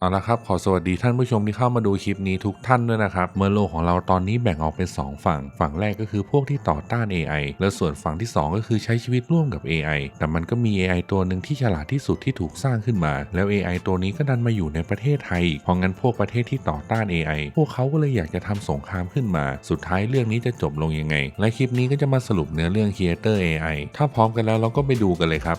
เอาละครับขอสวัสดีท่านผู้ชมที่เข้ามาดูคลิปนี้ทุกท่านด้วยนะครับเมื่อโลกของเราตอนนี้แบ่งออกเป็น 2 ฝั่ง ฝั่งแรกก็คือพวกที่ต่อต้าน AI และส่วนฝั่งที่ 2 ก็คือใช้ชีวิตร่วมกับ AI แต่มันก็มี AI ตัวหนึ่งที่ฉลาดที่สุดที่ถูกสร้างขึ้นมา แล้ว AI ตัวนี้ก็ดันมาอยู่ในประเทศไทยอีกเพราะงั้นพวกประเทศที่ต่อต้าน AI พวกเขาก็เลยอยากจะทำสงครามขึ้นมา สุดท้ายเรื่องนี้จะจบลงยังไง และคลิปนี้ก็จะมาสรุปเนื้อเรื่อง Creator AI ถ้าพร้อมกันแล้วเราก็ไปดูกันเลยครับ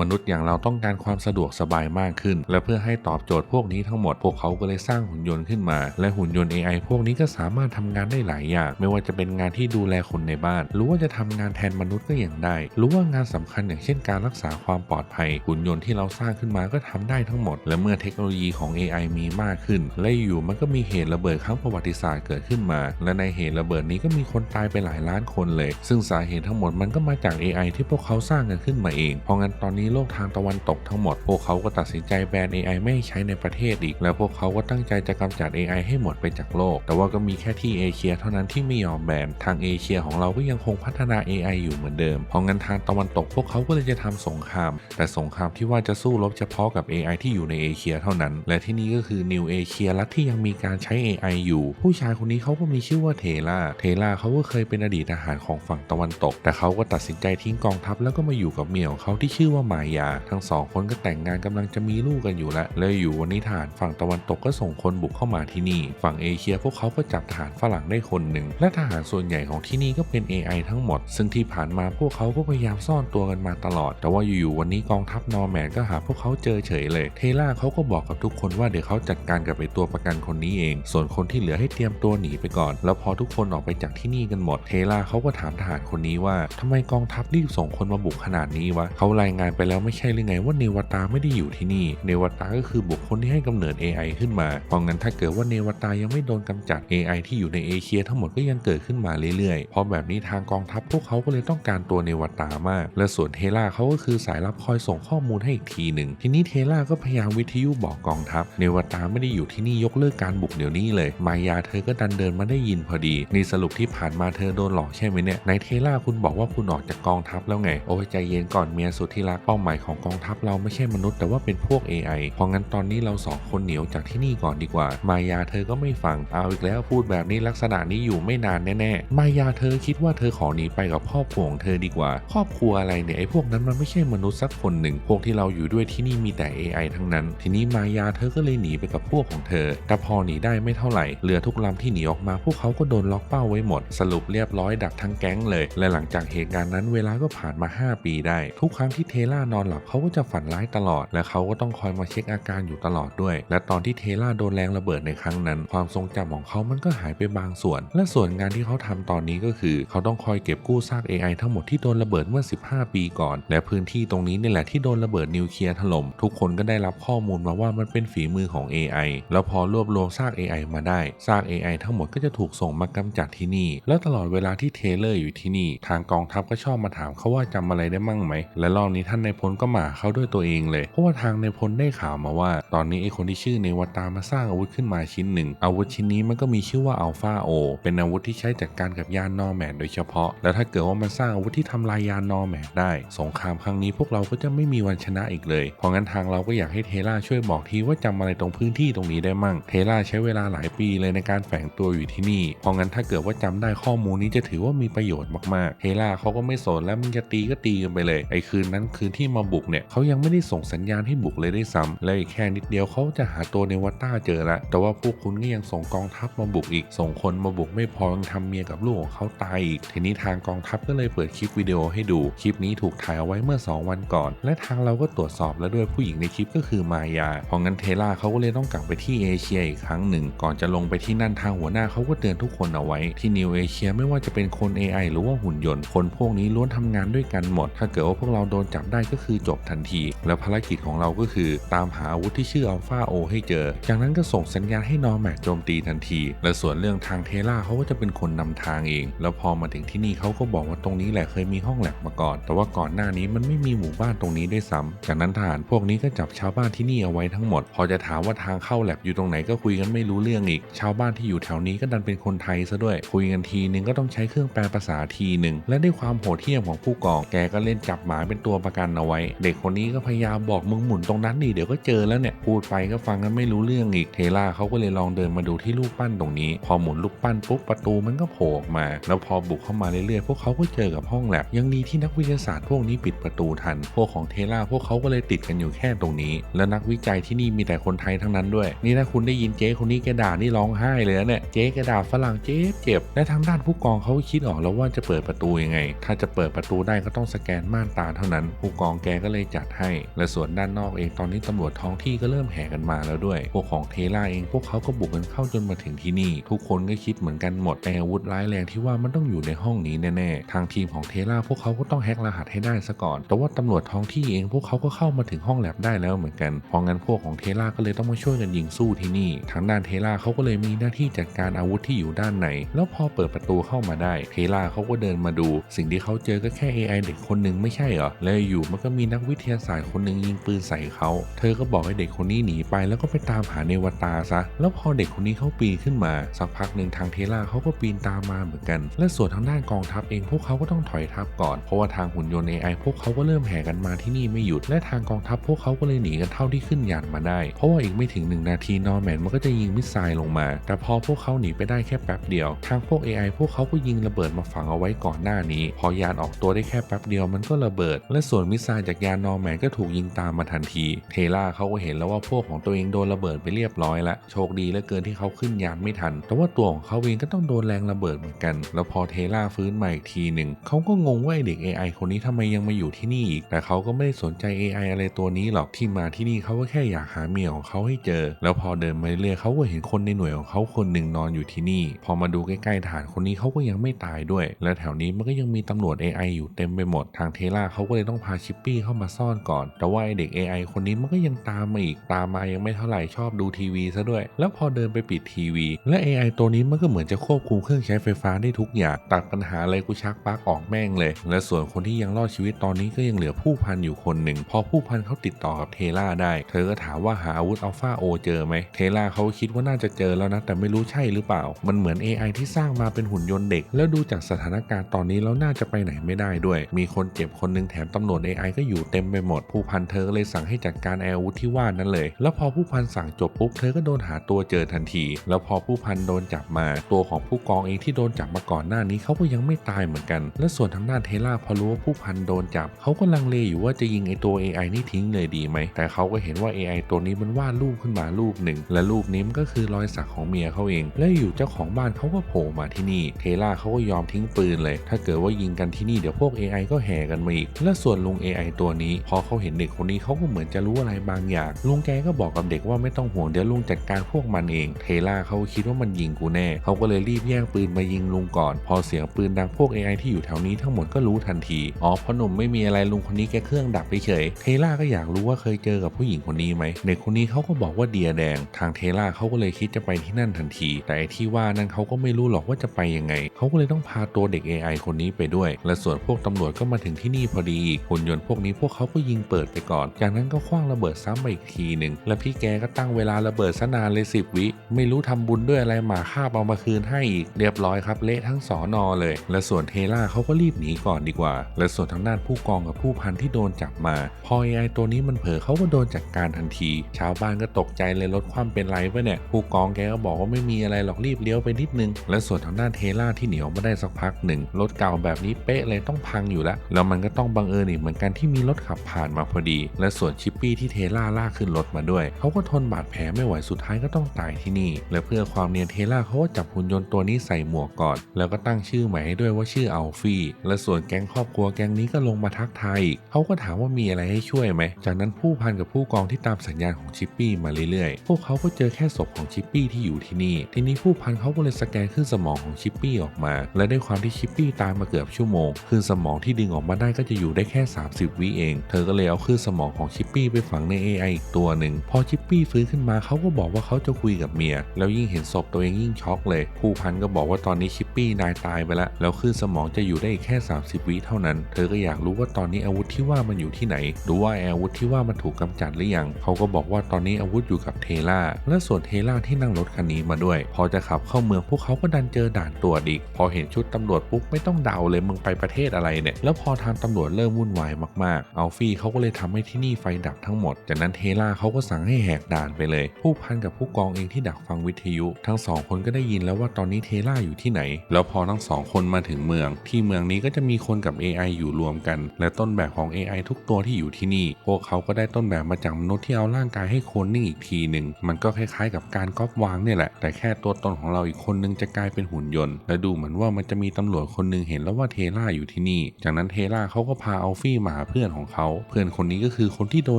มนุษย์อย่างเราต้องการความสะดวกสบายมากขึ้น และเพื่อให้ตอบโจทย์พวกนี้ทั้งหมดพวกเขาก็เลยสร้างหุ่นยนต์ขึ้นมา และหุ่นยนต์ AI พวกนี้ก็สามารถทำงานได้หลายอย่าง ไม่ว่าจะเป็นงานที่ดูแลคนในบ้าน หรือว่าจะทำงานแทนมนุษย์ก็อย่างได้ หรือว่างานสำคัญอย่างเช่นการรักษาความปลอดภัย หุ่นยนต์ที่เราสร้างขึ้นมาก็ทำได้ทั้งหมด และเมื่อเทคโนโลยีของ AI มีมากขึ้น และอยู่มันก็มีเหตุระเบิดครั้งประวัติศาสตร์เกิดขึ้นมา และในเหตุระเบิดนี้ก็มีคนตายไปหลายล้านคนเลย ซึ่งสาเหตุทั้งหมดมันก็มาจาก AI ที่พวกเขาสร้างกันขึ้นมาเอง เพราะงั้นตอนนี้โลกทางตะวันตกทั้งหมด พวกเขาก็ตัดสินใจแบน AI ไม่ใช้ในประเทศอีก แล้วพวกเขาก็ตั้งใจจะกำจัด AI ให้หมดไปจากโลก แต่ว่าก็มีแค่ที่เอเชียเท่านั้นที่ไม่ยอมแบน ทางเอเชียของเราก็ยังคงพัฒนา AI อยู่เหมือนเดิม เพราะงั้นทางตะวันตกพวกเขาก็เลยจะทำสงคราม แต่สงครามที่ว่าจะสู้รบเฉพาะกับ AI ที่อยู่ในเอเชียเท่านั้น และที่นี่ก็คือนิวเอเชียรัฐที่ยังมีการใช้ AI อยู่ ผู้ชายคนนี้เขาก็มีชื่อว่าเทล่า เทล่าเขาก็เคยเป็นอดีตทหารของฝั่งตะวันตก แต่เขาก็ตัดสินใจทิ้งกองทัพแล้วก็มาอยู่กับเมียของเขาที่ชื่อว่ามายา ทั้งสองคนก็แต่งงานกำลังจะมีลูกกันอยู่แล้วแล้วอยู่วันนี้ทหารฝั่งตะวันตกก็ส่งคนบุกเข้ามาที่นี่ ฝั่งเอเชียพวกเขาก็จับทหารฝรั่งได้คนหนึ่ง และทหารส่วนใหญ่ของที่นี่ก็เป็น AI ทั้งหมด ซึ่งที่ผ่านมาพวกเขาก็พยายามซ่อนตัวกันมาตลอด แต่ว่าอยู่ๆวันนี้กองทัพนอร์แมนก็หาพวกเขาเจอเฉยเลย เทล่าเขาก็บอกกับทุกคนว่าเดี๋ยวเขาจัดการกับไอตัวประกันคนนี้เอง ส่วนคนที่เหลือให้เตรียมตัวหนีไปก่อน แล้วพอทุกคนออกไปจากที่นี่กันหมด เทล่าเขาก็ถามทหารคนนี้ว่าทำไมกองทัพรีบส่งคนมาบุกขนาดนี้วะเขารายงานไปแล้วไม่ใช่หรือไงว่าเนวตาไม่ได้อยู่ที่นี่ เนวตาก็คือบุคคลที่ให้กำเนิด AI ขึ้นมา เพราะงั้นถ้าเกิดว่าเนวตายังไม่โดนกำจัด AI ที่อยู่ในเอเชียทั้งหมดก็ยังเกิดขึ้นมาเรื่อยๆ เพราะแบบนี้ทางกองทัพพวกเขาก็เลยต้องการตัวเนวตามาก และส่วนเทล่าเขาก็คือสายลับคอยส่งข้อมูลให้อีกทีหนึ่ง ทีนี้เทล่าก็พยายามวิทยุบอกกองทัพ เนวตาไม่ได้อยู่ที่นี่ยกเลิกการบุกเดี๋ยวนี้เลย มายาเธอก็ดันเดินมาได้ยินพอดี นี่สรุปที่ผ่านมาเธอโดนหลอกใช่ไหมเนี่ย ในเทล่าคุณบอกว่าคุณออกจากกองทัพแล้วไง โอ้ยใจเย็นก่อนเมียสุดที่รักป้าหมายของกองทัพเราไม่ใช่มนุษย์แต่ว่าเป็นพวก AI เพราะงั้นตอนนี้เราสองคนเหนียวจากที่นี่ก่อนดีกว่า มายาเธอก็ไม่ฟัง เอาอีกแล้วพูดแบบนี้ลักษณะนี้อยู่ไม่นานแน่ๆ มายาเธอคิดว่าเธอขอหนีไปกับครอบครัวของเธอดีกว่า ครอบครัวอะไรเนี่ยไอ้พวกนั้นมันไม่ใช่มนุษย์สักคนหนึ่ง พวกที่เราอยู่ด้วยที่นี่มีแต่ AI ทั้งนั้น ทีนี้มายาเธอก็เลยหนีไปกับพวกของเธอ แต่พอหนีได้ไม่เท่าไหร่ เรือทุกลำที่หนีออกมา พวกเขาก็โดนล็อกเป้าไว้หมด สรุปเรียบร้อยดับทั้งแก๊งเลย และหลังจากเหตุการณ์นั้นเวลาก็ผ่านมา 5 ปีได้ ทุกครั้งที่เทล่านอนหลับเขาก็จะฝันร้ายตลอด และเขาก็ต้องคอยมาเช็คอาการอยู่ตลอดด้วย และตอนที่เทล่าโดนแรงระเบิดในครั้งนั้น ความทรงจำของเขามันก็หายไปบางส่วน และส่วนงานที่เขาทำตอนนี้ก็คือ เขาต้องคอยเก็บกู้ซาก AI ทั้งหมดที่โดนระเบิดเมื่อ 15 ปีก่อน และพื้นที่ตรงนี้นี่แหละที่โดนระเบิดนิวเคลียร์ถล่มทุกคนก็ได้รับข้อมูลมาว่ามันเป็นฝีมือของ AI แล้วพอรวบรวมซาก AI มาได้ซาก AI ทั้งหมดก็จะถูกส่งมากำจัดที่นี่ แล้วตลอดเวลาที่เทเลอร์อยู่ที่นี่ ทางกองทัพก็ชอบมาถามเขาว่าจำอะไรได้มั่งไหม และรอบนี้ท่านในลก็มาเขาด้วยตัวเองเลย เพราะว่าทางในพลได้ข่าวมาว่า ตอนนี้ไอ้คนที่ชื่อเนวตามาสร้างอาวุธขึ้นมาชิ้นหนึ่ง อาวุธชิ้นนี้มันก็มีชื่อว่าอัลฟาโอ เป็นอาวุธที่ใช้จัดการกับยานนอร์แมนโดยเฉพาะ แล้วถ้าเกิดว่ามันสร้างอาวุธที่ทำลายยานนอร์แมนได้ สงครามครั้งนี้พวกเราก็จะไม่มีวันชนะอีกเลย เพราะงั้นทางเราก็อยากให้เทล่าช่วยบอกทีว่าจำอะไรตรงพื้นที่ตรงนี้ได้มั่ง เทล่าใช้เวลาหลายปีเลยในการแฝงตัวอยู่ที่นี่ เพราะงั้นถ้าเกิดว่าจำได้ข้อมูลนี้จะถือว่ามีประโยชน์มากๆ เทล่าเขาก็ไม่สนแล้วมึงจะตีก็ตีกันไปเลย ไอ้คืนนั้นคืนที่มาบุกเนี่ยเขายังไม่ได้ส่งสัญญาณให้บุกเลยได้วยซ้ำและอีกแค่นิดเดียวเขาจะหาตัวเนวัต้าเจอละแต่ว่าพวกคุณก็ยังส่งกองทัพมาบุกอีก ส่งคนมาบุกไม่พอยังทำเมียกับลูกของเขาตายอีก ทีนี้ทางกองทัพก็เลยเปิดคลิปวิดีโอให้ดู คลิปนี้ถูกถ่ายเอาไว้เมื่อ 2 วันก่อน และทางเราก็ตรวจสอบแล้วด้วยผู้หญิงในคลิปก็คือมายา เพราะงั้นเทล่าเขาก็เลยต้องกลับไปที่เอเชียอีกครั้งหนึ่ง ก่อนจะลงไปที่นั่นทางหัวหน้าเขาก็เตือนทุกคนเอาไว้ ที่นิวเอเชียไม่ว่าจะเป็นคน AI หรือว่าหุ่นยนต์ คนพวกนี้ล้วนทำงานด้วยกันหมด ถ้าเกิดว่าพวกเราโดนจับได้ก็ก็คือจบทันที แล้วภารกิจของเราก็คือ ตามหาอาวุธที่ชื่ออัลฟาโอให้เจอ จากนั้นก็ส่งสัญญาณให้นอร์แมกโจมตีทันที และส่วนเรื่องทางเทล่าเขาก็จะเป็นคนนำทางเอง แล้วพอมาถึงที่นี่เขาก็บอกว่าตรงนี้แหละเคยมีห้องแลบมาก่อน แต่ว่าก่อนหน้านี้มันไม่มีหมู่บ้านตรงนี้ด้วยซ้ำจากนั้นทหารพวกนี้ก็จับชาวบ้านที่นี่เอาไว้ทั้งหมด พอจะถามว่าทางเข้าแลบอยู่ตรงไหนก็คุยกันไม่รู้เรื่องอีก ชาวบ้านที่อยู่แถวนี้ก็ดันเป็นคนไทยซะด้วย คุยกันทีนึงก็ต้องใช้เครื่องแปลภาษาทีหนึ่งและด้วยความโหดเหี้ยมของผู้กองแกก็เล่นจับหมาเป็นตัวประกันเอาไว้ เด็กคนนี้ก็พยายามบอกมึงหมุนตรงนั้นดิเดี๋ยวก็เจอแล้วเนี่ยพูดไปก็ฟังกันไม่รู้เรื่องอีกเทล่าเขาก็เลยลองเดินมาดูที่รูปปั้นตรงนี้ พอหมุนรูปปั้นปุ๊บประตูมันก็โผล่ออกมา แล้วพอบุกเข้ามาเรื่อยๆพวกเขาก็เจอกับห้องแลบยังดีที่นักวิทยาศาสตร์พวกนี้ปิดประตูทัน พวกของเทล่าพวกเขาก็เลยติดกันอยู่แค่ตรงนี้ แล้วนักวิจัยที่นี่มีแต่คนไทยทั้งนั้นด้วย นี่ถ้าคุณได้ยินเจ๊คนนี้แกด่านี่ร้องไห้เลยนะเนี่ยเจ๊แกด่าฝรั่งเจ๊เจ็บและทางด้านผู้กองเขาคิดออกแล้วว่าจะเปิดประตูยังไง ถ้าจะเปิดประตูได้ก็ต้องสแกนม่านตาเท่านั้นผู้กองแกก็เลยจัดให้ และส่วนด้านนอกเองตอนนี้ตำรวจท้องที่ก็เริ่มแห่กันมาแล้วด้วย พวกของเทล่าเองพวกเขาก็บุกกันเข้าจนมาถึงที่นี่ ทุกคนก็คิดเหมือนกันหมดแต่อาวุธร้ายแรงที่ว่ามันต้องอยู่ในห้องนี้แน่ๆ ทางทีมของเทล่าพวกเขาก็ต้องแฮกรหัสให้ได้ซะก่อน แต่ว่าตำรวจท้องที่เองพวกเขาก็เข้ามาถึงห้องแลบได้แล้วเหมือนกัน เพราะงั้นพวกของเทล่าก็เลยต้องมาช่วยกันยิงสู้ที่นี่ ทางด้านเทล่าเขาก็เลยมีหน้าที่จัดการอาวุธที่อยู่ด้านใน แล้วพอเปิดประตูเข้ามาได้ เทล่าเขาก็เดินมาดู สิ่งที่เขาเจอก็แค่ AI เด็กคนหนึ่งไม่ใช่เหรอ แล้วอยู่มันก็มีนักวิทยาศาสตร์คนหนึ่งยิงปืนใส่เขา เธอก็บอกให้เด็กคนนี้หนีไปแล้วก็ไปตามหาเนวตาซะ แล้วพอเด็กคนนี้เขาปีนขึ้นมา สักพักหนึ่งทางเทล่าเขาก็ปีนตามมาเหมือนกัน และส่วนทางด้านกองทัพเองพวกเขาก็ต้องถอยทัพก่อน เพราะว่าทางหุ่นยนต์ AI พวกเขาก็เริ่มแห่กันมาที่นี่ไม่หยุด และทางกองทัพพวกเขาก็เลยหนีกันเท่าที่ขึ้นยานมาได้ เพราะว่าอีกไม่ถึงหนึ่งนาทีนอร์แมนมันก็จะยิงมิสไซล์ลงมา แต่พอพวกเขาหนีไปได้แค่แป๊บเดียว ทางพวก AI พวกเขาก็ยิงระเบิดมาฝังเอาไว้ก่อนหน้านี้ พอยานออกตัวได้แค่แป๊บเดียวมันก็ระเบิด และส่วนมิสซล์จากยานนอร์แมนก็ถูกยิงตามมาทันที เทล่าเขาก็เห็นแล้วว่าพวกของตัวเองโดนระเบิดไปเรียบร้อยแล้วโชคดีเหลือเกินที่เขาขึ้นยานไม่ทัน แต่ว่าตัวของเขาเองก็ต้องโดนแรงระเบิดเหมือนกัน แล้วพอเทล่าฟื้นมาอีกทีหนึ่งเขาก็งงว่าไอเด็ก AI คนนี้ทำไมยังมาอยู่ที่นี่อีกแต่เขาก็ไม่ได้สนใจ AI อะไรตัวนี้หรอกที่มาที่นี่เขาก็แค่อยากหาเมียของเขาให้เจอ แล้วพอเดินมาเรื่อยเขาก็เห็นคนในหน่วยของเขาคนหนึ่งนอนอยู่ที่นี่ พอมาดูใกล้ๆฐานคนนี้เขาก็ยังไม่ตายด้วย และแถวนี้มันก็ยังมีตำรวจ AI อยู่เต็มไปหมดทางเทล่าเขาก็เลยต้องพาชิปปี้เข้ามาซ่อนก่อน แต่ว่าไอเด็ก AI คนนี้มันก็ยังตามมาอีกตามมายังไม่เท่าไหร่ชอบดูทีวีซะด้วย แล้วพอเดินไปปิดทีวี และ AI ตัวนี้มันก็เหมือนจะควบคุมเครื่องใช้ไฟฟ้าได้ทุกอย่างตัดปัญหาอะไรกูชักปลั๊กออกแม่งเลย และส่วนคนที่ยังรอดชีวิตตอนนี้ก็ยังเหลือผู้พันอยู่คนหนึ่ง พอผู้พันเขาติดต่อกับเทล่าได้ เธอก็ถามว่าหาอาวุธอัลฟาโอเจอไหมเทล่าเขาคิดว่าน่าจะเจอแล้วนะ แต่ไม่รู้ใช่หรือเปล่า มันเหมือน AI ที่สร้างมาเป็นหุ่นยนต์เด็ก แล้วดูจากสถานการณ์ตอนนี้แล้วน่าจะไปไหนไม่ได้ด้วย มีคนเจ็บคนนึงแถมตำรวจ AI ก็อยู่เต็มไปหมด ผู้พันเธอก็เลยสั่งให้จัดการอาวุธที่ว่านั้นเลย แล้วพอผู้พันสั่งจบปุ๊บเธอก็โดนหาตัวเจอทันที แล้วพอผู้พันโดนจับมา ตัวของผู้กองเองที่โดนจับมาก่อนหน้านี้เขาก็ยังไม่ตายเหมือนกัน และส่วนทางด้านเทล่าพอรู้ว่าผู้พันโดนจับเขาก็ลังเลอยู่ว่าจะยิงไอตัว AI นี่ทิ้งเลยดีไหม แต่เขาก็เห็นว่า AI ตัวนี้มันวาดรูปขึ้นมารูปหนึ่ง และรูปนี้มันก็คือรอยสักของเมียเขาเอง และอยู่เจ้าของบ้านเขาก็โผล่มาที่นี่ เทล่าเขาก็ยอมทิ้งปืนเลย ถ้าเกิดว่ายิงกันที่นี่เดี๋ยวพวก AI ก็แห่กันมาอีก และส่วนลุง AI ตัวนี้ พอเขาเห็นเด็กคนนี้เขาก็เหมือนจะรู้อะไรบางอย่าง ลุงแกก็บอกกับเด็กว่าไม่ต้องห่วงเดี๋ยวลุงจัดการพวกมันเอง เทล่าเขาคิดว่ามันยิงกูแน่ เขาก็เลยรีบแย่งปืนมายิงลุงก่อน พอเสียงปืนดังพวก AI ที่อยู่แถวนี้ทั้งหมดก็รู้ทันที อ๋อพ่อหนุ่มไม่มีอะไรลุงคนนี้แกเครื่องดับเฉย เทล่าก็อยากรู้ว่าเคยเจอกับผู้หญิงคนนี้ไหม เด็กคนนี้เขาก็บอกว่าเดียแดง ทางเทล่าเขาก็เลยคิดจะไปที่นั่นทันที แต่ไอ้ที่ว่านั้นเขาก็ไม่รู้หรอกว่าจะไปยังไง เขาก็เลยต้องพาตัวเด็ก AI คนนี้ไปด้วย และส่วนพวกตำรวจก็มาถึงที่นี่พอดีอีกหุ่นยนต์พวกนี้พวกเขาก็ยิงเปิดไปก่อน จากนั้นก็คว้างระเบิดซ้ำไปอีกทีหนึ่ง และพี่แกก็ตั้งเวลาระเบิดซะนานเลยสิบวิ ไม่รู้ทำบุญด้วยอะไรหมาฆ่าบเอามาคืนให้อีก เรียบร้อยครับเละทั้งสอนอเลย และส่วนเทล่าเขาก็รีบหนีก่อนดีกว่า และส่วนทางด้านผู้กองกับผู้พันที่โดนจับมา พอ AI ตัวนี้มันเผลอเขาก็โดนจัดการทันที ชาวบ้านก็ตกใจเลยรถความเป็นไรปะเนี่ย ผู้กองแกก็บอกว่าไม่มีอะไรหรอกรีบเลี้ยวไปนิดนึง และส่วนทางด้านเทล่าที่เหนียวมาได้สักพักหนึ่งรถเก่าแบบนี้เป๊ะเลยต้องพังอยู่แล้วแล้วมันก็ต้องบังเอิญอีกเหมือนกันที่มีรถขับผ่านมาพอดี และส่วนชิปปี้ที่เทล่าลากขึ้นรถมาด้วย เขาก็ทนบาดแผลไม่ไหวสุดท้ายก็ต้องตายที่นี่ และเพื่อความเนียนเทล่าเขาก็จับหุ่นยนต์ตัวนี้ใส่หมวกก่อน แล้วก็ตั้งชื่อใหม่ให้ด้วยว่าชื่ออัลฟี่ และส่วนแก๊งครอบครัวแก๊งนี้ก็ลงมาทักทายอีกเขาก็ถามว่ามีอะไรให้ช่วยไหม จากนั้นผู้พันกับผู้กองที่ตามสัญญาณของชิปปี้มาเรื่อยๆ พวกเขาก็เจอแค่ศพของชิปปี้ที่อยู่ที่นี่ ทีนี้ผู้พันเขาก็เลยสแกนขึ้นสมองของชิปปี้ออกมา และด้วยความที่ชิปปี้ตามมาเกือบชั่วโมงขึ้นสมองที่ดึงออกมาได้ก็จะอยู่ได้แค่30 วิเอง เธอก็เลยเอาคลื่นสมองของชิปปี้ไปฝังใน AI อีกตัวหนึ่ง พอชิปปี้ฟื้นขึ้นมาเขาก็บอกว่าเขาจะคุยกับเมีย แล้วยิ่งเห็นศพตัวเองยิ่งช็อกเลยผู้พันก็บอกว่าตอนนี้ชิปปี้นายตายไปแล้วแล้วคลื่นสมองจะอยู่ได้อีกแค่ 30 วิเท่านั้น เธอก็อยากรู้ว่าตอนนี้อาวุธที่ว่ามันอยู่ที่ไหนหรือว่าอาวุธที่ว่ามันถูกกำจัดหรือยังเขาก็บอกว่าตอนนี้อาวุธอยู่กับเทล่าและส่วนเทล่าที่นั่งรถคันนี้มาด้วย พอจะขับเข้าเมืองพวกเขาก็ดันเจอด่านตรวจอีกพอเห็นชุดตำรวจปุ๊บไม่ต้องเดาเลยมึงไปประเทศอะไรเนี่ยแล้วพอทางตำรวจเริ่มวุ่นวายมากๆอัลฟี่เขาก็เลยทำให้ที่นี่ไฟดับทั้งหมด จากนั้นเทล่าเขาก็สั่งให้แหกด่านไปเลย ผู้พันกับผู้กองเองที่ดักฟังวิทยุ ทั้งสองคนก็ได้ยินแล้วว่าตอนนี้เทล่าอยู่ที่ไหน แล้วพอทั้งสองคนมาถึงเมือง ที่เมืองนี้ก็จะมีคนกับ AI อยู่รวมกัน และต้นแบบของ AI ทุกตัวที่อยู่ที่นี่ พวกเขาก็ได้ต้นแบบมาจากมนุษย์ที่เอาร่างกายให้โคลนนิ่งอีกทีหนึ่งมันก็คล้ายๆ กับการก๊อปวางเนี่ยแหละ แต่แค่ตัวตนของเราอีกคนนึงจะกลายเป็นหุ่นยนต์ และดูเหมือนว่ามันจะมีตำรวจคนหนึงเห็นแล้วว่าเทล่าอยู่ที่นี่ จากนั้นเทล่าเขาก็พาอัลฟี่มาาเพื่อนของเขา เพื่อนคนนี้ก็คือคนที่โด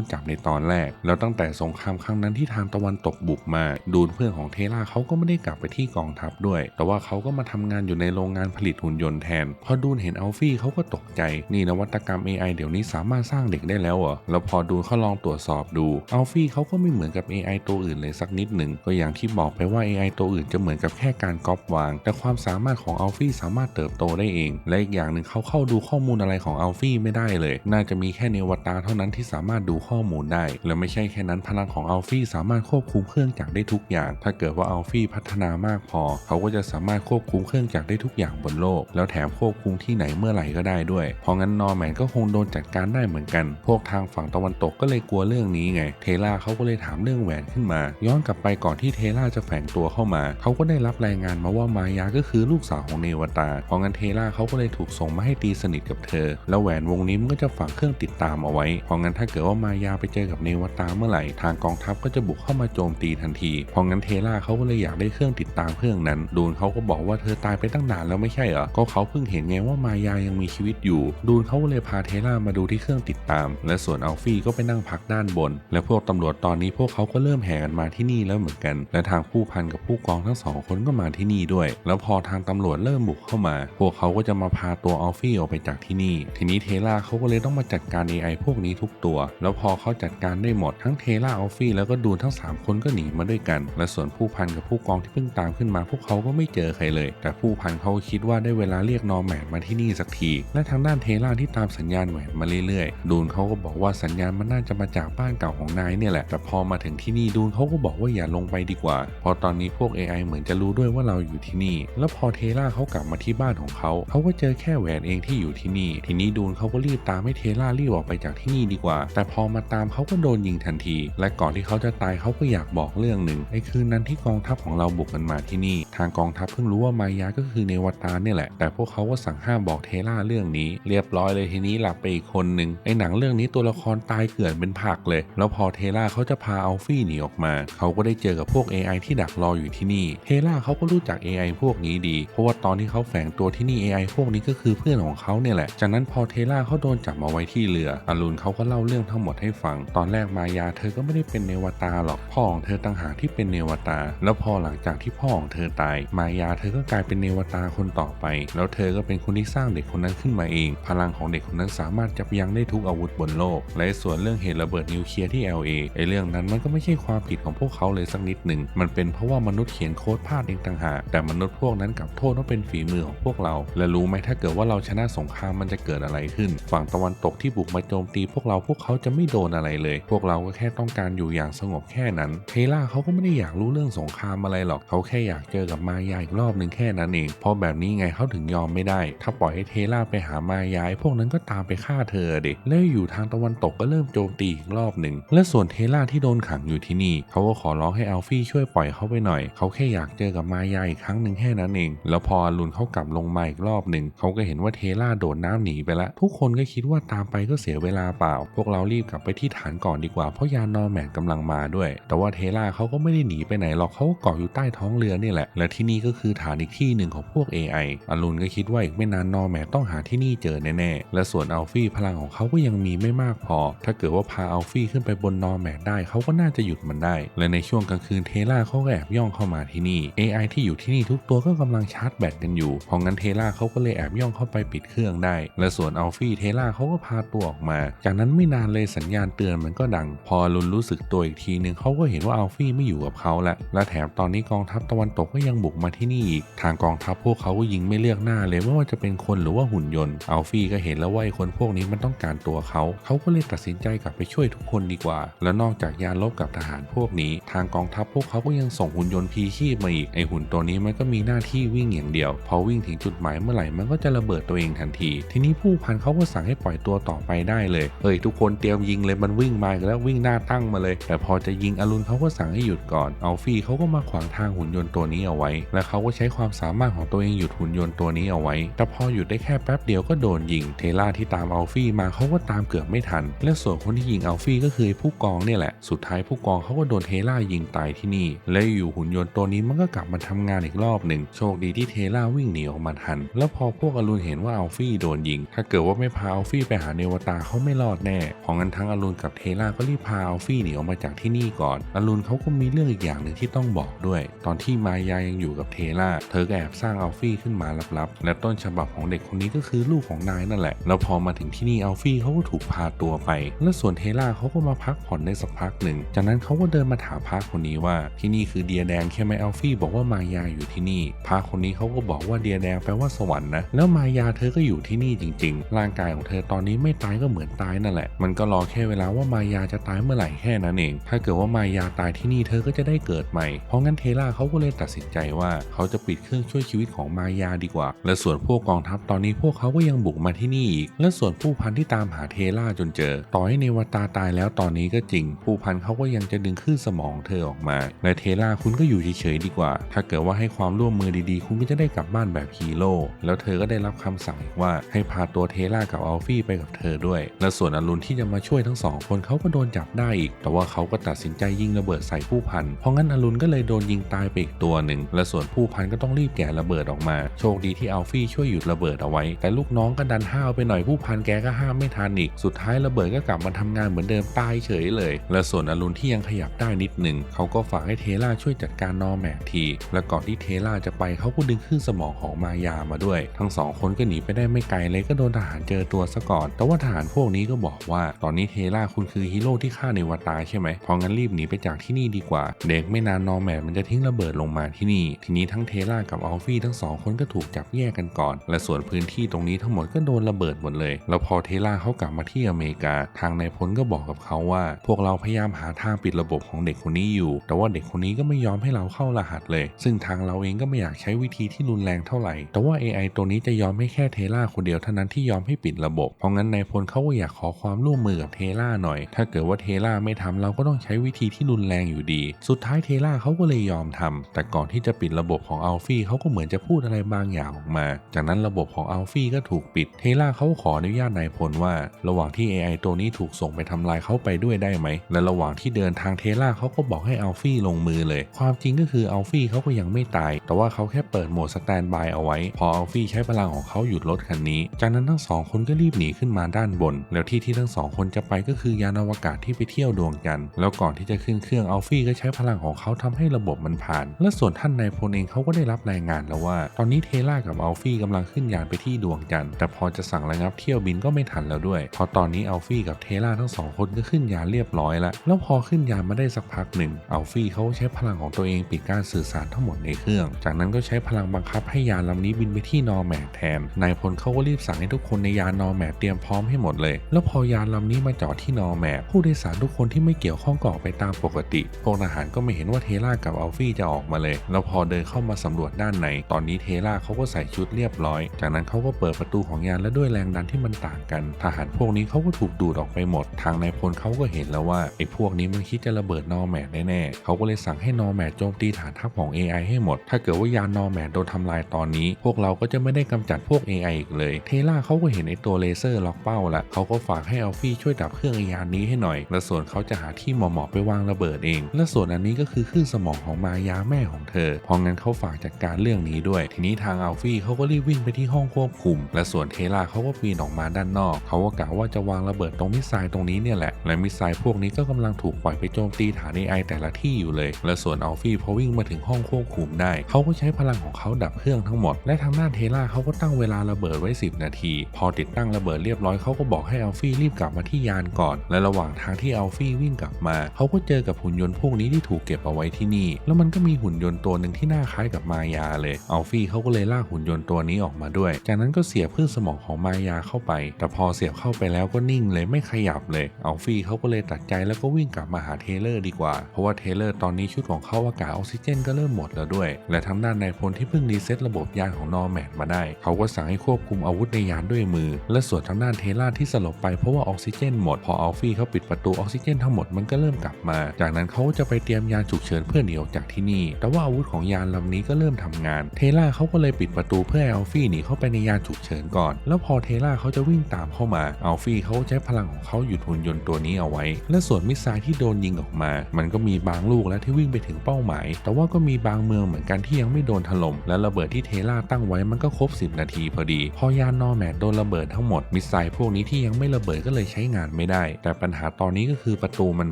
นจับในตอนแรก แล้วตั้งแต่สงครามครั้งนั้นที่ทางตะวันตกบุกมาดูนเพื่อนของเทล่าเขาก็ไม่ได้กลับไปที่กองทัพด้วย แต่ว่าเขาก็มาทำงานอยู่ในโรงงานผลิตหุ่นยนต์แทน พอดูนเห็นอัลฟี่เขาก็ตกใจ นี่นวัตกรรม AI เดี๋ยวนี้สามารถสร้างเด็กได้แล้วเหรอ แล้วพอดูนเขาลองตรวจสอบดูอัลฟี่เขาก็ไม่เหมือนกับ AI ตัวอื่นเลยสักนิดหนึ่ง ก็อย่างที่บอกไปว่า AI ตัวอื่นจะเหมือนกับแค่การก๊อปวาง แต่ความสามารถของอัลฟี่สามารถเติบโตได้เอง และอีกอย่างหนึ่งเขาเข้าดูข้อมูลอะไรของอัลฟี่ไม่ได้เลยน่าจะมีแค่เนวตาเท่านั้นที่สามารถดูข้อมูลได้ และไม่ใช่แค่นั้นพลังของอัลฟี่สามารถควบคุมเครื่องจักรได้ทุกอย่าง ถ้าเกิดว่าอัลฟี่พัฒนามากพอ เขาก็จะสามารถควบคุมเครื่องจักรได้ทุกอย่างบนโลก แล้วแถมควบคุมที่ไหนเมื่อไหร่ก็ได้ด้วย เพราะงั้นนอร์แมนก็คงโดนจัดการได้เหมือนกัน พวกทางฝั่งตะวันตกก็เลยกลัวเรื่องนี้ไง เทล่าเขาก็เลยถามเรื่องแหวนขึ้นมา ย้อนกลับไปก่อนที่เทล่าจะแฝงตัวเข้ามา เขาก็ได้รับรายงานมาว่ามายาก็คือลูกสาวของเนวตา เพราะงั้นเทล่าเขาก็เลยถูกส่งมาให้ตีสนิทกับเธอ แล้วแหวนวงนี้มันก็จะฝังเครื่องติดตามเอาไว้ เพราะงั้นถ้าเกิดว่ามายาไปเจอกับเนวตาเมื่อไหร่ ทางกองทัพก็จะบุกเข้ามาโจมตีทันที เพราะงั้นเทล่าเขาก็เลยอยากได้เครื่องติดตามเครื่องนั้น ดูนเขาก็บอกว่าเธอตายไปตั้งนานแล้วไม่ใช่เหรอ ก็เขาเพิ่งเห็นไงว่ามายายังมีชีวิตอยู่ ดูนเขาก็เลยพาเทล่ามาดูที่เครื่องติดตาม และส่วนอัลฟี่ก็ไปนั่งพักด้านบน และพวกตำรวจตอนนี้พวกเขาก็เริ่มแห่กันมาที่นี่แล้วเหมือนกัน และทางผู้พันกับผู้กองทั้งสองคนก็มาที่นี่ด้วย แล้วพอทางตำรวจเริ่มบุกเข้ามา พวกเขาก็จะมาพาตัวอัลฟี่ออกไปจากที่นี่ ทีนี้เทล่าเขาก็เลยต้องมาจัดการ AI พวกนี้ทุกตัว แล้วพอเขาจัดการได้หมดทั้งเทล่าอัลฟี่แล้วก็ดูนทั้ง 3 คนก็หนีมาด้วยกัน และส่วนผู้พันกับผู้กองที่เพิ่งตามขึ้นมา พวกเขาก็ไม่เจอใครเลย แต่ผู้พันเขาคิดว่าได้เวลาเรียกนอร์แมนมาที่นี่สักที และทางด้านเทล่าที่ตามสัญญาณแหวนมาเรื่อยๆ ดูนเขาก็บอกว่าสัญญาณมันน่าจะมาจากบ้านเก่าของนายเนี่ยแหละ แต่พอมาถึงที่นี่ดูนเขาก็บอกว่าอย่าลงไปดีกว่าเพราะตอนนี้พวก AI เหมือนจะรู้ด้วยว่าเราอยู่ที่นี่ แล้วพอเทล่าเขากลับมาที่บ้านของเขา เขาก็เจอแค่แหวนเองที่อยู่ที่นี่ ทีนี้ดูนเขาก็รีบตามให้เทล่ารีบออกไปจากที่นี่ดีกว่า แต่พอมาตามเขาก็โดนยิงทันที และก่อนที่เขาจะตายเขาก็อยากบอกเรื่องหนึ่งไอ้คืนนั้นที่กองทัพของเราบุกกันมาที่นี่ ทางกองทัพเพิ่งรู้ว่ามายาก็คือเนวตาเนี่ยแหละ แต่พวกเขาก็สั่งห้ามบอกเทล่าเรื่องนี้ เรียบร้อยเลยทีนี้หลับไปอีกคนหนึ่งไอ้หนังเรื่องนี้ตัวละครตายเกลื่อนเป็นผักเลย แล้วพอเทล่าเขาจะพาอัลฟี่หนีออกมา เขาก็ได้เจอกับพวก AI ที่ดักรออยู่ที่นี่ เทล่าเขาก็รู้จัก AI พวกนี้ดี เพราะว่าตอนที่เขาแฝงตัวที่นี่ AI พวกนี้ก็คือเพื่อนของเขาเนี่ยแหละ จากนั้นพอเทล่าเขาโดนจับมาไว้ที่เรืออรุณเขาก็เล่าเรื่องทั้งหมดให้ฟัง ตอนแรกมายาเธอก็ไม่ได้เป็นเนวตาหรอกพ่อของเธอต่างหากที่เป็นเนวตา แล้วพอหลังจากที่พ่อของเธอตาย มายาเธอก็กลายเป็นเนวตาคนต่อไป แล้วเธอก็เป็นคนที่สร้างเด็กคนนั้นขึ้นมาเอง พลังของเด็กคนนั้นสามารถจับยั้งได้ทุกอาวุธบนโลก และส่วนเรื่องเหตุระเบิดนิวเคลียร์ที่ LA ไอเรื่องนั้นมันก็ไม่ใช่ความผิดของพวกเขาเลยสักนิดหนึ่งมันเป็นเพราะว่ามนุษย์เขียนโค้ดพลาดเองต่างหากแต่มนุษย์พวกนั้นกลับโทษว่าเป็นฝีมือของพวกเรา และรู้ไหมถ้าเกิดว่าเราชนะสงครามมันจะเกิดอะไรขึ้น ฝั่งตะวันตกที่บุกมาโจมตี พวกเราพวกเขาจะไม่โดนอะไรเลย พวกเราก็แค่ต้องการอยู่อย่างสงบแค่นั้นเทล่าเขาก็ไม่ได้อยากรู้เรื่องสงครามอะไรหรอกเขาแค่อยากเจอกับมายาอีกรอบหนึ่งแค่นั้นเองเพราะแบบนี้ไงเขาถึงยอมไม่ได้ ถ้าปล่อยให้เทล่าไปหามายาไอ้พวกนั้นก็ตามไปฆ่าเธอเด็กแล้วอยู่ทางตะวันตกก็เริ่มโจมตีอีกรอบหนึ่งและส่วนเทล่าที่โดนขังอยู่ที่นี่เขาก็ขอร้องให้อัลฟี่ช่วยปล่อยเขาไปหน่อย เขาแค่อยากเจอกับมายาอีกครั้งหนึ่งแค่นั้นเอง แล้วพออรุณเขากลับลงมาอีกรอบหนึ่งเขาก็เห็นว่าเทล่าโดดน้ำหนีไปละ ทุกคนก็คิดว่าตามไปก็เสียเวลาเปล่า พวกเรารีบกลับไปที่ฐานก่อนดีกว่าเพราะยานนอร์แมนกำลังมาด้วย แต่ว่าเทล่าเขาก็ไม่ได้หนีไปไหนหรอกเขาก็เกาะอยู่ใต้ท้องเรือนี่แหละ และที่นี่ก็คือฐานอีกที่หนึ่งของพวก AI อรุณก็คิดว่าอีกไม่นานนอร์แมนต้องหาที่นี่เจอแน่ๆและส่วนอัลฟี่พลังของเขาก็ยังมีไม่มากพอ ถ้าเกิดว่าพาอัลฟี่ขึ้นไปบนนอร์แมนได้เขาก็น่าจะหยุดมันได้ และในช่วงกลางคืนเทล่าเขาก็แอบย่องเข้ามาที่นี่ AI ที่อยู่ที่นี่ทุกตัวก็กำลังชาร์จแบตกันอยู่เพราะงั้นเทล่าเขาก็เลยแอบย่องเข้าไปปิดเครื่องได้ และส่วนอัลฟี่เทล่าเขาเขาก็พาตัวออกมา จากนั้นไม่นานเลยสัญญาณเตือนมันก็ดัง พออรุณรู้สึกตัวอีกทีหนึ่งเขาก็เห็นว่าอัลฟี่ไม่อยู่กับเขาแล้วและแถมตอนนี้กองทัพตะวันตกก็ยังบุกมาที่นี่อีก ทางกองทัพพวกเขาก็ยิงไม่เลือกหน้าเลยไม่ว่าจะเป็นคนหรือว่าหุ่นยนต์อัลฟี่ก็เห็นแล้วว่าไอ้คนพวกนี้มันต้องการตัวเขา เขาก็เลยตัดสินใจกลับไปช่วยทุกคนดีกว่า และนอกจากยานลบกับทหารพวกนี้ ทางกองทัพพวกเขาก็ยังส่งหุ่นยนต์พีชีพมาอีกไอหุ่นตัวนี้มันก็มีหน้าที่วิ่งอย่างเดียว พอวิ่งถึงจุดหมายเมื่อไหร่มันก็จะระเบิดตัวเองทันที ทีนี้ผู้พันเขาก็สั่งให้ปล่อยตัวต่อไปได้เลยเฮ้ยทุกคนเตรียมยิงเลยมันวิ่งมาแล้ววิ่งหน้าตั้งมาเลย แต่พอจะยิงอรุณเขาก็สั่งให้หยุดก่อนอัลฟี่เขาก็มาขวางทางหุ่นยนต์ตัวนี้เอาไว้ และเขาก็ใช้ความสามารถของตัวเองหยุดหุ่นยนต์ตัวนี้เอาไว้ แต่พอหยุดได้แค่แป๊บเดียวก็โดนยิง เทล่าที่ตามอัลฟี่มาเขาก็ตามเกือบไม่ทัน และส่วนคนที่ยิงอัลฟี่ก็คือผู้กองเนี่ยแหละ สุดท้ายผู้กองเขาก็โดนเทล่ายิงตายที่นี่ และอยู่หุ่นยนต์ตัวนี้มันก็กลับมาทำงานอีกรอบหนึ่ง โชคดีที่เทล่าวิ่งหนีออกมาทัน แล้วพอพวกอรุณเห็นว่าอัลฟี่โดนยิง ถ้าเกิดว่าไม่พาอัลฟี่ไปหาเนวตาเขาไม่รอดแน่เพราะงั้นทั้งอรุณกับเทล่าก็รีบพาอัลฟี่หนีออกมาจากที่นี่ก่อน อรุณเขาก็มีเรื่องอีกอย่างหนึ่งที่ต้องบอกด้วย ตอนที่มายายังอยู่กับเทล่า เธอก็แอบสร้างอัลฟี่ขึ้นมาลับๆ และต้นฉบับของเด็กคนนี้ก็คือลูกของนายนั่นแหละ แล้วพอมาถึงที่นี่อัลฟี่เขาก็ถูกพาตัวไป และส่วนเทล่าเขาก็มาพักผ่อนได้สักพักหนึ่ง จากนั้นเขาก็เดินมาถามพระคนนี้ว่าที่นี่คือเดียแดงใช่ไหมอัลฟี่บอกว่ามายาอยู่ที่นี่พระคนนี้เขาก็บอกว่าเดียแดงแปลว่าสวรรค์นะ แล้วมายาเธอก็อยู่ที่นี่จริง ๆ ร่างกายของเธอตอนนี้ไม่ตายก็เหมือนตายนั่นแหละ มันก็รอแค่เวลาว่ามายาจะตายเมื่อไหร่แค่นั้นเอง ถ้าเกิดว่ามายาตายที่นี่เธอก็จะได้เกิดใหม่ เพราะงั้นเทล่าเขาก็เลยตัดสินใจว่าเขาจะปิดเครื่องช่วยชีวิตของมายาดีกว่า และส่วนพวกกองทัพตอนนี้พวกเขาก็ยังบุกมาที่นี่อีก และส่วนผู้พันที่ตามหาเทล่าจนเจอ ต่อให้เนวตาตายแล้วตอนนี้ก็จริง ผู้พันเขาก็ยังจะดึงคลื่นสมองเธอออกมา และเทล่าคุณก็อยู่เฉยๆดีกว่า ถ้าเกิดว่าให้ความร่วมมือดีๆ คุณก็จะได้กลับบ้านแบบฮีโร่ แล้วเธอก็ได้รับคำสั่งว่าให้พาตัวเทล่ากับอัลฟี่ไปกับเธอด้วย และส่วนอรุณที่จะมาช่วยทั้งสองคนเขาก็โดนจับได้อีก แต่ว่าเขาก็ตัดสินใจยิงระเบิดใส่ผู้พัน เพราะงั้นอรุณก็เลยโดนยิงตายไปอีกตัวหนึ่ง และส่วนผู้พันก็ต้องรีบแกะระเบิดออกมา โชคดีที่อัลฟี่ช่วยหยุดระเบิดเอาไว้ แต่ลูกน้องก็ดันห้าวไปหน่อยผู้พันแกก็ห้ามไม่ทันอีก สุดท้ายระเบิดก็กลับมาทำงานเหมือนเดิมตายเฉยเลย และส่วนอรุณที่ยังขยับได้นิดหนึ่งเขาก็ฝากให้เทล่าช่วยจัดการนอแมกที และก่อนที่เทล่าจะไปเขาก็ดึงขึ้นสมองของมายามาด้วย ทั้งสองคนก็หนีไปได้ไม่ไกลเลยก็โดนทหารเจอตัวซะก่อนแต่ว่าทหารพวกนี้ก็บอกว่า ตอนนี้เทล่าคุณคือฮีโร่ที่ฆ่าเนวตาใช่ไหมเพราะงั้นรีบหนีไปจากที่นี่ดีกว่า เด็กไม่นานนอแมกมันจะทิ้งระเบิดลงมาที่นี่ ทีนี้ทั้งเทล่ากับอัลฟี่ทั้งสองคนก็ถูกจับแยกกันก่อน และส่วนพื้นที่ตรงนี้ทั้งหมดก็โดนระเบิดหมดเลย แล้วพอเทล่าเขากลับมาที่อเมริกา ทางนายพลก็บอกกับเขาว่า พวกเราพยายามหาทางปิดระบบของเด็กคนนี้อยู่ แต่ว่าเด็กคนนี้ก็ไม่ยอมให้เราเข้ารหัสเลย ซึ่งทางเราเองก็ไม่อยากใช้วิธีที่รุนแรงเท่าไหร่ แต่ว่า AI ตัวนี้จะยอมให้แค่เทล่าคนเดียวเท่านั้นที่ยอมให้ปิดระบบเพราะงั้นนายพลเขาก็อยากขอความร่วมมือกับเทล่าหน่อย ถ้าเกิดว่าเทล่าไม่ทำเราก็ต้องใช้วิธีที่รุนแรงอยู่ดี สุดท้ายเทล่าเขาก็เลยยอมทำแต่ก่อนที่จะปิดระบบของอัลฟี่เขาก็เหมือนจะพูดอะไรบางอย่างออกมา จากนั้นระบบของอัลฟี่ก็ถูกปิด เทล่าเขาขออนุญาตนายพลว่า ระหว่างที่ AI ตัวนี้ถูกส่งไปทำลายเขาไปด้วยได้ไหม และระหว่างที่เดินทางเทล่าเขาก็บอกให้อัลฟี่ลงมือเลย ความจริงก็คืออัลฟี่เขาก็ยังไม่ตาย แต่ว่าเขาแค่เปิดโหมดสแตนบายเอาไว้ พออัลฟี่ใช้พลังของเขาหยุดรถคันนี้ จากนั้นทั้งสองคนก็รีบหนีขึ้นมาด้านบน แล้วที่ที่ทั้งสองคนจะไปก็คือยานอวกาศที่ไปเที่ยวดวงจันทร์แล้วก่อนที่จะขึ้นเครื่องอัลฟี่ก็ใช้พลังของเขาทำให้ระบบมันผ่าน และส่วนท่านนายพลเองเขาก็ได้รับรายงานแล้วว่า ตอนนี้เทล่ากับอัลฟี่กำลังขึ้นยานไปที่ดวงจันทร์แต่พอจะสั่งระงับเที่ยวบินก็ไม่ทันแล้วด้วยเพราะตอนนี้อัลฟี่กับเทล่าทั้งสองคนก็ขึ้นยานเรียบร้อยแล้วแล้วพอขึ้นยานมาได้สักพักหนึ่งอัลฟี่เขาใช้พลังของตัวเองปิดการสื่อสารทั้งหมดในเครื่อง จากนั้นก็ใช้พลังบังคับให้ยานลำนี้บินไปที่นอร์แมกแทนนายพลเขาก็รีบสั่งให้ทุกคนในยานนอร์แมกเตรียมพร้อมให้หมดเลย แล้วพอยานลำนี้มาจอดที่นอร์แมกผู้โดยสารทุกคนที่ไม่เกี่ยวข้องก็ออกไปตามปกติ พวกทหารก็ไม่เห็นว่าเทล่ากับอัลฟี่จะออกมาเลย แล้วพอเดินเข้ามาสำรวจด้านใน ตอนนี้เทล่าเขาก็ใส่ชุดเรียบร้อย จากนั้นเขาก็เปิดประตูของยานและด้วยแรงดันที่มันต่างกัน ทหารพวกนี้เขาก็ถูกดูดออกไปหมด ทางนายพลเขาก็เห็นแล้วว่าไอ้พวกนี้มันคิดจะระเบิดนอร์แมกแน่ๆเขาก็เลยสั่งให้นอร์แมกโจมตีฐานทัพของ AI ให้หมด ถ้าเกิดว่ายานนอร์แมกโดนทำลายตอนนี้ พวกเราก็จะไม่ได้กำจัดพวก AI อีกเลย เทล่าเขาก็เห็นไอ้ตัวเลเซอร์ล็อกเป้าละเขาก็ฝากให้อัลฟี่ช่วยดับเครื่องอยานนี้ให้หน่อย และส่วนเขาจะหาที่เหมาะๆไปวางระเบิดเอง และส่วนอันนี้ก็คือคลื่นสมองของมายาแม่ของเธอ เพราะงั้นเขาฝากจัดการเรื่องนี้ด้วย ทีนี้ทางอัลฟี่เขาก็รีบวิ่งไปที่ห้องควบคุม และส่วนเทล่าเขาก็ปีนออกมาด้านนอก เขาก็กะว่าจะวางระเบิดตรงมิสไซล์ตรงนี้เนี่ยแหละ และมิสไซล์พวกนี้ก็กำลังถูกปล่อยไปโจมตีฐาน AI แต่ละที่อยู่เลย และส่วนอัลฟี่พอวิ่งมาถึงห้องควบคุมได้ เขาก็ใช้พลังของเขาดับเครื่องทั้งหมด และทางด้านเทล่าเขาก็ตั้งเวลาระเบิดไว้ 10 นาที พอติดตั้งระเบิดดเรียบร้อยเขาก็บอกให้อัลฟี่รีบกลับมาที่ยานก่อน และระหว่างทางที่อัลฟี่วิ่งกลับมาเขาก็เจอกับหุ่นยนต์พวกนี้ที่ถูกเก็บเอาไว้ที่นี่ แล้วมันก็มีหุ่นยนต์ตัวหนึ่งที่หน้าคล้ายกับมายาเลยอัลฟี่เขาก็เลยลากหุ่นยนต์ตัวนี้ออกมาด้วย จากนั้นก็เสียบคลื่นสมองของมายาเข้าไป แต่พอเสียบเข้าไปแล้วก็นิ่งเลยไม่ขยับเลยอัลฟี่เขาก็เลยตัดใจแล้วก็วิ่งกลับมาหาเทเลอร์ดีกว่า เพราะว่าเทเลอร์ตอนนี้ชุดของเขาอากาศออกซิเจนก็เริ่มหมดแล้วด้วย และทางด้านนายพลที่เพิ่งรีเซ็ตระบบยานของนอร์แมนมาได้ เขาก็สั่งให้ควบคุมอาวุธในยานด้วยมือ และส่วนทางด้านเทล่าที่สลบไปเพราะว่าออกซิเจนหมด พออัลฟี่เขาปิดประตูออกซิเจนทั้งหมดมันก็เริ่มกลับมา จากนั้นเขาก็จะไปเตรียมยานฉุกเฉินเพื่อหนีออกจากที่นี่ แต่ว่าอาวุธของยานลำนี้ก็เริ่มทำงาน เทล่าเขาก็เลยปิดประตูเพื่อให้อัลฟี่หนีเข้าไปในยานฉุกเฉินก่อน แล้วพอเทล่าเขาจะวิ่งตามเข้ามาอัลฟี่เขาใช้พลังของเขาหยุดหุ่นยนต์ตัวนี้เอาไว้ และส่วนมิสไซล์ที่โดนยิงออกมา มันก็มีบางลูกและที่วิ่งไปถึงเป้าหมาย แต่ว่าก็มีบางเมืองเหมือนกันที่ยังไม่โดนถล่มและระเบิดที่เทล่าตั้งไว้มันก็ครบ 10 นาทีพอดี พอยานนอแมนโดนระเบิดทั้งหมดมิสไซล์พวกนี้ที่ยังไม่ระเบิดก็เลยใช้งานไม่ได้ แต่ปัญหาตอนนี้ก็คือประตูมัน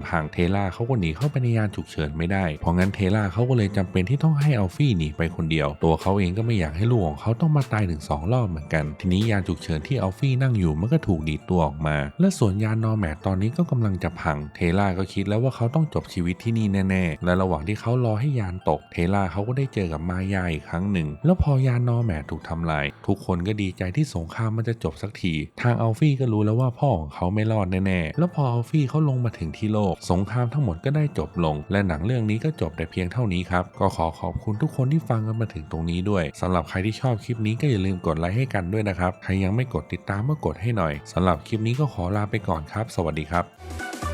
พังเทล่าเขาก็หนีเข้าไปในยานฉุกเฉินไม่ได้ เพราะงั้นเทล่าเขาก็เลยจำเป็นที่ต้องให้อัลฟี่หนีไปคนเดียว ตัวเขาเองก็ไม่อยากให้ลูกของเขาต้องมาตายถึงสองรอบเหมือนกัน ทีนี้ยานฉุกเฉินที่อัลฟี่นั่งอยู่มันก็ถูกดีดตัวออกมา และส่วนยานนอร์แมนตอนนี้ก็กำลังจะพัง เทล่าก็คิดแล้วว่าเขาต้องจบชีวิตที่นี่แน่ๆ และระหว่างที่เขารอให้ยานตก เทล่าเขาก็ได้เจอกับมายาอีกครั้งหนึ่ง แล้วพอยานนอร์แมนถูกทำลาย ทุกคนก็ดีใจที่สงครามมันจะจบสักทีทางอัลฟี่ก็รู้แล้วว่าพ่อของเขาไม่รอดแน่ๆ แล้วพออัลฟี่เขาลงมาถึงที่โลก สงครามทั้งหมดก็ได้จบลง และหนังเรื่องนี้ก็จบแต่เพียงเท่านี้ครับ ก็ขอขอบคุณทุกคนที่ฟังกันมาถึงตรงนี้ด้วยสำหรับใครที่ชอบคลิปนี้ก็อย่าลืมกดไลค์ให้กันด้วยนะครับ ใครยังไม่กดติดตามก็กดให้หน่อยสำหรับคลิปนี้ก็ขอลาไปก่อนครับ สวัสดีครับ